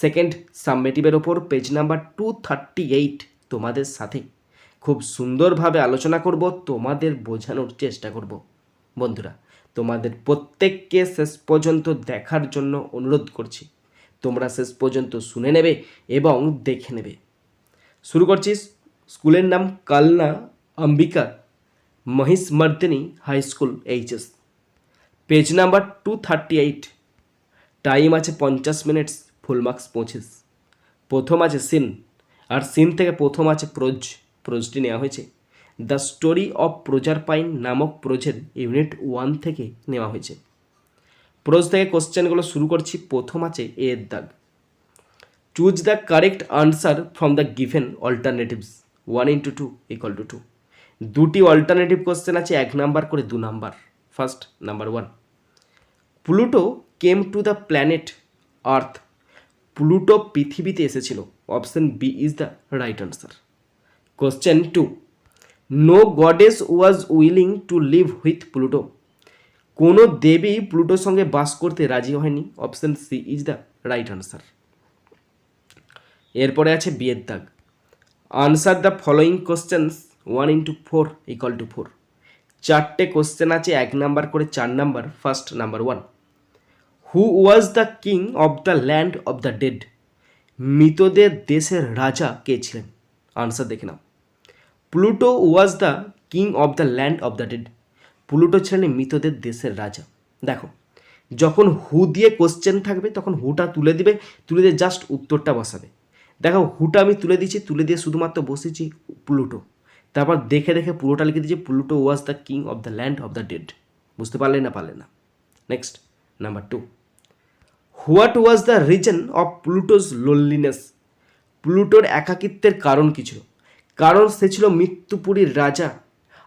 Second সাবমেটিভের ওপর page number two thirty eight তোমাদের সাথে। খুব সুন্দরভাবে আলোচনা করব, তোমাদের বোঝানোর চেষ্টা করব। বন্ধুরা, তোমাদের প্রত্যেককে শেষ পর্যন্ত দেখার জন্য অনুরোধ করছি। তোমরা শেষ পর্যন্ত শুনে নেবে এবং দেখে নেবে। শুরু করছি স্কুলের নাম Kalna Ambika, Mahishmardini high school, HS. Page number two thirty eight time আছে পঞ্চাশ মিনিটস। ফুল মার্কস পঁচিশ প্রথম আছে সিন, আর সিন থেকে প্রথম আছে প্রোজ, প্রোজটি নেওয়া হয়েছে। The story of Proserpine নামক প্রোজের ইউনিট ওয়ান থেকে নেওয়া হয়েছে। প্রোজ থেকে কোশ্চেনগুলো শুরু করছি, প্রথম আছে এর দাগ। Choose the correct answer from the given alternatives, one into two equal to two. দুটি অল্টারনেটিভ কোশ্চেন আছে, এক নাম্বার করে দু number. First, number one. Pluto came to the planet Earth Pluto পৃথিবীতে এসেছিল। Option B is the right answer question two no goddess was willing to live with Pluto কোনো দেবী প্লুটোর সঙ্গে বাস করতে রাজি হয়নি। Option C is the right answer এরপরে আছে বিয়ের দাগ। Answer the following questions one into four equal to four চারটে কোশ্চেন আছে, এক নাম্বার করে চার number first number one who was the king of the land of the dead মৃতদের দেশের রাজা কে ছিলেন? আনসার দেখে নাও। Pluto was the king of the land of the dead Pluto ছিলেন মৃতদের দেশের রাজা। দেখো, যখন হু দিয়ে কোশ্চেন থাকবে, তখন হুটা তুলে দিবে, তুলে দিয়ে জাস্ট উত্তরটা বসাবে। দেখো হুটা আমি তুলে দিচ্ছি তুলে দিয়ে শুধুমাত্র বসেছি প্লুটো তারপর দেখে দেখে পুরোটা লিখে দিয়েছি Pluto was the king of the land of the dead বুঝতে পারলে না পারলে না। Next number two what was the reason of Pluto's loneliness? প্লুটোর একাকিত্বের কারণ কী ছিল? কারণ সে ছিল মৃত্যুপুরীর রাজা।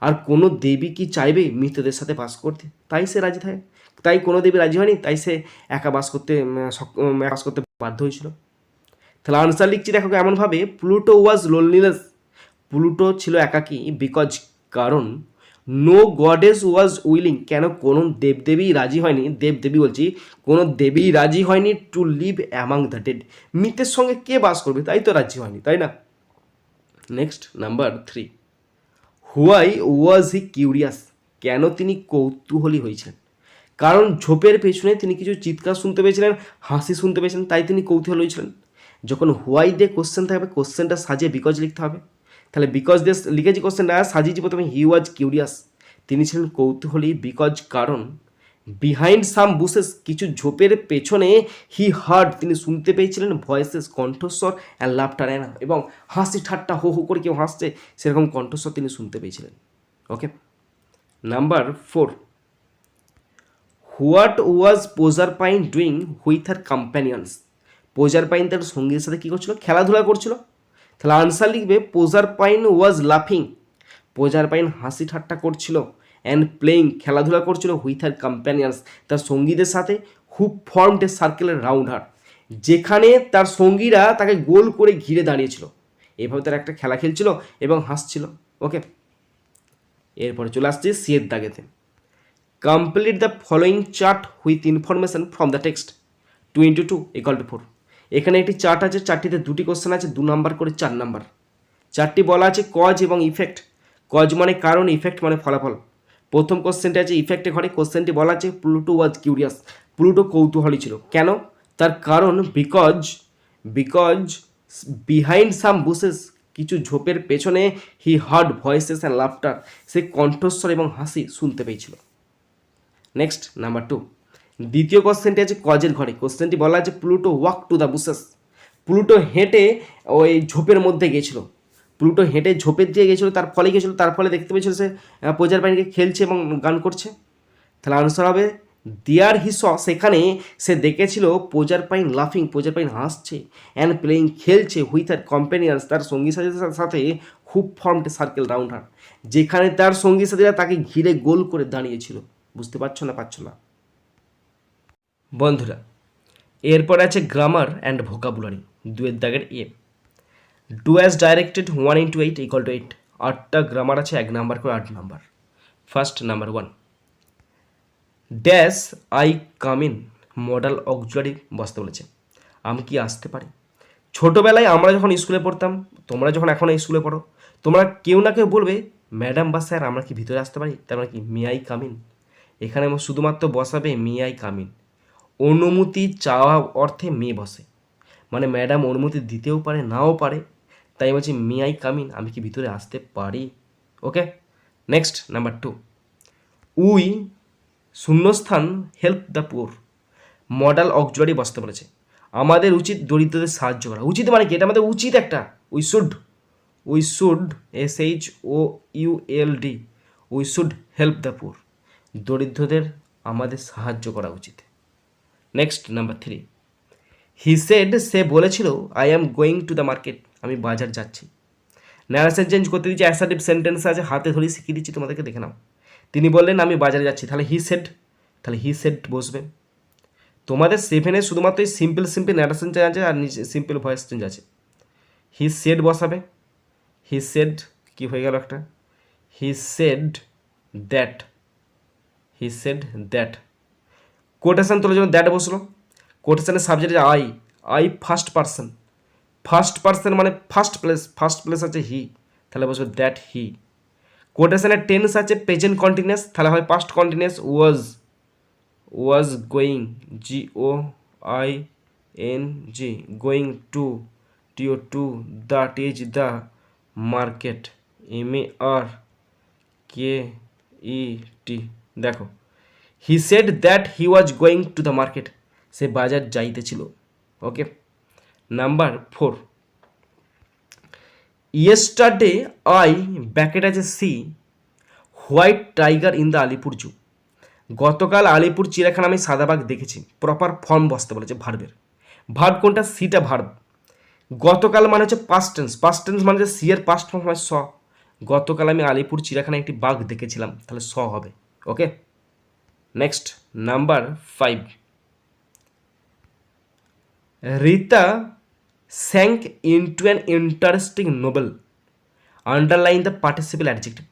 আর কোনো দেবী কি চাইবে মৃতদের সাথে বাস করতে? তাই সে রাজি থাকে। তাই কোনো দেবী রাজি হয়নি, তাই সে একা বাস করতে বাস করতে বাধ্য হয়েছিল। তাহলে আনসার লিখছি দেখো এমনভাবে, প্লুটো ওয়াজ লোনলিনেস। প্লুটো ছিল একাকী বিকজ কারণ নো গডেস ওয়াজ উইলিং কেন? কোনো দেবদেবী রাজি হয়নি। দেবদেবী বলছি, কোনো দেবী রাজি হয়নি to live among the dead মৃতের সঙ্গে কে বাস করবে? তাই তো রাজি হয়নি, তাই না? Next number three why was he curious কেন তিনি কৌতূহলী হয়েছেন কারণ ঝোপের পেছনে তিনি কিছু চিৎকার শুনতে পেয়েছিলেন, হাসি শুনতে পেয়েছিলেন, তাই তিনি কৌতূহল হয়েছিলেন। যখন হোয়াই দিয়ে কোশ্চেন থাকবে কোশ্চেনটা সাজিয়ে বিকজ লিখতে হবে। তাহলে বিকজ দিয়ে লিখেছি কোশ্চেনটা সাজিয়েছি প্রথমে হি ওয়াজ কিউরিয়াস তিনি ছিলেন কৌতূহলী বিকজ কারণ বিহাইন্ড সাম বুসেস কিছু ঝোপের পেছনে হি হার্ড তিনি শুনতে পেয়েছিলেন ভয়েসেস কণ্ঠস্বর অ্যান্ড লাফটার অ্যান্ড এবং হাসি ঠাট্টা, হো হো করে কেউ হাসছে, সেরকম কণ্ঠস্বর তিনি শুনতে পেয়েছিলেন। Okay number four what was Proserpine doing with her companions Proserpine তার সঙ্গীর সাথে কী করছিল? খেলাধুলা করছিল। তাহলে আনসার লিখবে, পোজার পাইন ওয়াজ লাফিং। পোজার পাইন হাসি ঠাট্টা করছিল অ্যান্ড প্লেইং খেলাধুলা করছিল হুইথ হার কম্প্যানিয়ন্স তার সঙ্গীদের সাথে হু ফর্মড এ সার্কেলের রাউন্ড হার যেখানে তার সঙ্গীরা তাকে গোল করে ঘিরে দাঁড়িয়েছিল। এভাবে তার একটা খেলা খেলছিল এবং হাসছিল। ওকে এরপরে চলে আসছে সিয়ের দাগেতে। Complete the following chart with information from the text two into two equal to four এখানে একটি চার্ট আছে, চারটিতে দুটি কোশ্চেন আছে, দু নাম্বার করে চার নাম্বার চারটি বলা আছে কজ এবং ইফেক্ট কজ মানে কারণ ইফেক্ট মানে ফলাফল। প্রথম কোশ্চেনটি আছে ইফেক্টে ঘরে। কোশ্চেনটি বলা আছে প্লুটো ওয়াজ কিউরিয়াস প্লুটো কৌতূহলী ছিল। কেন? তার কারণ because because behind some bushes কিছু ঝোপের পেছনে he heard voices and laughter সে কণ্ঠস্বর এবং হাসি শুনতে পেয়েছিল। নেক্সট নাম্বার টু দ্বিতীয় কোশ্চেনটি আছে কজের ঘরে? কোশ্চেনটি বলা আছে Pluto walk to the bushes Pluto হেঁটে ওই ঝোপের মধ্যে গেছিল প্লুটো হেঁটে ঝোপের দিয়ে গেছিল তার ফলে গেছিল তার ফলে দেখতে পেয়েছিল সে প্রজার পানিকে খেলছে এবং গান করছে। তাহলে আনসার হবে দেয়ার হি স সেখানে সে দেখেছিল পোজার পাইন লাফিং পোজার পাইন হাসছে অ্যান্ড প্লেইং খেলছে হুইথ আর কম্পেনিয়ান্স তার সঙ্গী সাথীদের সাথে খুব ফর্মড সার্কেল রাউন্ড হার যেখানে তার সঙ্গী সাথীরা তাকে ঘিরে গোল করে দাঁড়িয়েছিল। বুঝতে পারছ না পারছ না? বন্ধুরা, এরপর আছে গ্রামার অ্যান্ড ভোকাবুলারি দুয়ের দাগের A do as directed one into eight equal to eight আটটা গ্রামার আছে, এক নাম্বার করে আট number first number one dash I come in modal auxiliary বসতে বলেছে। আমি কি আসতে পারি? ছোটোবেলায় আমরা যখন স্কুলে পড়তাম, তোমরা যখন এখন স্কুলে পড়ো, তোমরা কেউ না কেউ বলবে ম্যাডাম বা স্যার আমরা কি ভিতরে আসতে পারি? তার মানে কি মিয়াই কামিন এখানে শুধুমাত্র বসাবে মিয়াই কামিন অনুমতি চাওয়া অর্থে মেয়ে বসে। মানে ম্যাডাম অনুমতি দিতেও পারে, নাও পারে। তাই বলছি মিয়াই কামিন আমি কি ভিতরে আসতে পারি? Okay next number two we শূন্যস্থান help the poor modal auxiliary বসতে বলেছে। আমাদের উচিত দরিদ্রদের সাহায্য করা। উচিত মানে কি? এটা আমাদের উচিত একটা। We should we should S H O U L D we should help the poor দরিদ্রদের আমাদের সাহায্য করা উচিত। Next number three he said সে বলেছিল I am going to the market আমি বাজার যাচ্ছি। ন্যারেশন চেঞ্জ করতে দিচ্ছি অ্যাসার্টিভ সেন্টেন্স আছে, হাতে ধরে শিখিয়ে দিচ্ছি তোমাদেরকে, দেখে নাও। তিনি বললেন, আমি বাজারে যাচ্ছি। তাহলে হি সেড তাহলে হি সেড বসবে। তোমাদের সেভেনে শুধুমাত্র সিম্পল সিম্পল ন্যারেশন চেঞ্জ আছে আর নিচে সিম্পল ভয়েস চেঞ্জ আছে। হি সেড বসাবে। হি সেড কি হয়ে গেল একটা? He said that he said that quotation তোলার জন্য দ্যাট বসল। কোটেশনের সাবজেক্ট আছে I I first person first person মানে ফার্স্ট প্লেস ফার্স্ট প্লেস আছে হি তাহলে বসবে দ্যাট হি কোটেশনের টেন্স আছে প্রেজেন্ট কন্টিনিউয়াস তাহলে হয় past continuous was was going G O I N G going to T O to that is the market M A R K E T দেখো he said that he was going to the market সে বাজার যাইতেছিল। Okay number four yesterday I bracket আছে see white tiger in the Alipore zoo গতকাল আলিপুর চিড়িয়াখানা আমি সাদাবাগ দেখেছি। Proper form বসতে বলেছে ভার্বের ভার্ব কোনটা? সিটা ভার্ব গতকাল মানে হচ্ছে পাস্ট টেন্স পাস্ট টেন্স মানে হচ্ছে সি এর পাস্ট ফর্ম হয়, স। গতকাল আমি আলিপুর চিড়িয়াখানায় একটি বাঘ দেখেছিলাম। তাহলে স হবে। Okay next number five Rita sank into an interesting novel underline the participle adjective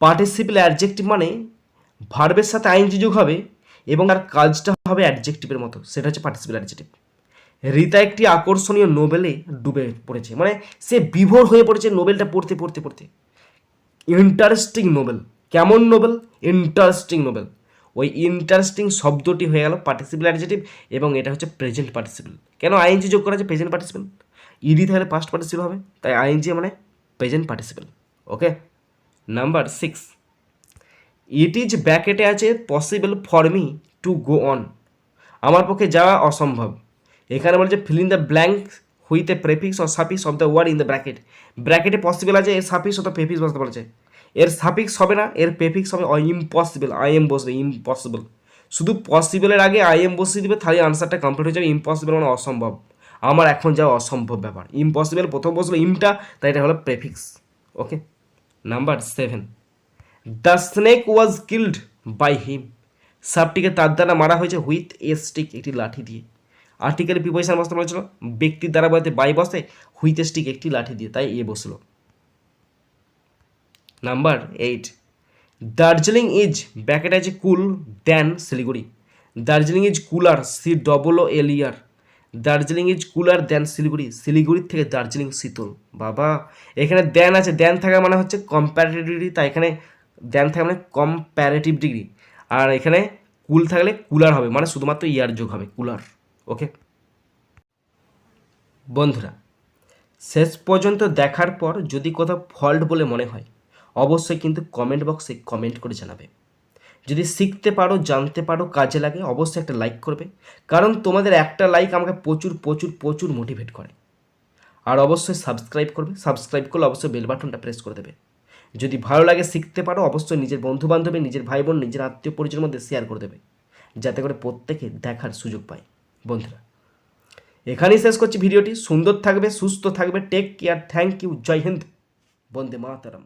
participle adjective মানে ভার্বের সাথে আইনজি যোগ হবে এবং আর কাজটা হবে অ্যাডজেক্টিভের মতো। সেটা হচ্ছে পার্টিসিপেল অ্যাডজেক্টিভ রীতা একটি আকর্ষণীয় নোবেলে ডুবে পড়েছে। মানে সে বিভোর হয়ে পড়েছে নোবেলটা পড়তে পড়তে পড়তে। ইন্টারেস্টিং নোবেল কেমন নোবেল ইন্টারেস্টিং নোবেল ওই ইন্টারেস্টিং শব্দটি হয়ে গেল পার্টিসিপেল অ্যাডজেটিভ এবং এটা হচ্ছে প্রেজেন্ট পার্টিসিপেল কেন আইএনজি যোগ করা আছে প্রেজেন্ট পার্টিসিপেল ইডি তাহলে পাস্ট পার্টিসিপেল হবে, তাই আইএনজি মানে present participle okay number six it is ব্যাকেটে আছে possible for me to go on আমার পক্ষে যাওয়া অসম্ভব। এখানে বলছে fill in the blank with a prefix or suffix of the word in the bracket ব্র্যাকেটে পসিবল আছে এর সাফিক্স অথবা প্রেফিক্স বসতে বলেছে। এর সাফিক্স হবে না, এর প্রেফিক্স হবে ইম্পসিবল আই এম বসবে ইম্পসিবল শুধু পসিবলের আগে আই এম বসিয়ে দিবে, তাহলে আনসারটা কমপ্লিট হয়ে যাবে ইম্পসিবল মানে অসম্ভব। আমার এখন যাওয়া অসম্ভব ব্যাপার। ইম্পসিবল প্রথম বসল ইমটা তাই এটা হলো prefix okay number seven the snake was killed by him সাপটিকে তার দ্বারা মারা হয়েছে হুইথ এ স্টিক একটি লাঠি দিয়ে। আর্টিকেল প্রিপোজিশন বসতে বলেছিল ব্যক্তির দ্বারা বলতে বাই বসে হুইথ এ স্টিক একটি লাঠি দিয়ে, তাই এ বসল। Number eight Darjeeling is bracket আছে cool than Siliguri. Darjeeling is cooler C double O L E R Darjeeling is cooler than Siliguri. শিলিগুড়ির থেকে দার্জিলিং শীতল। বাবা, এখানে দেন আছে। দেন থাকা মানে হচ্ছে কম্প্যারেটিভ ডিগ্রি তাই এখানে দেন থাকা মানে কম্প্যারেটিভ ডিগ্রি আর এখানে কুল থাকলে কুলার হবে মানে শুধুমাত্র ইয়ার যোগ হবে কুলার ওকে বন্ধুরা, শেষ পর্যন্ত দেখার পর যদি কোথাও ফল্ট বলে মনে হয় অবশ্যই কিন্তু কমেন্ট বক্সে কমেন্ট করে জানাবে। যদি শিখতে পারো, জানতে পারো, কাজে লাগে, অবশ্যই একটা লাইক করবে। কারণ তোমাদের একটা লাইক আমাকে প্রচুর প্রচুর প্রচুর মোটিভেট করে। আর অবশ্যই সাবস্ক্রাইব করবে। সাবস্ক্রাইব করলে অবশ্যই বেল বাটনটা প্রেস করে দেবে। যদি ভালো লাগে, শিখতে পারো, অবশ্যই নিজের বন্ধু বান্ধবী নিজের ভাই বোন নিজের আত্মীয় পরিচয়ের মধ্যে শেয়ার করে দেবে। যাতে করে প্রত্যেকে দেখার সুযোগ পায়। বন্ধুরা, এখানেই শেষ করছি ভিডিওটি। সুন্দর থাকবে, সুস্থ থাকবে। Take care thank you Jai Hind. Vande Mataram.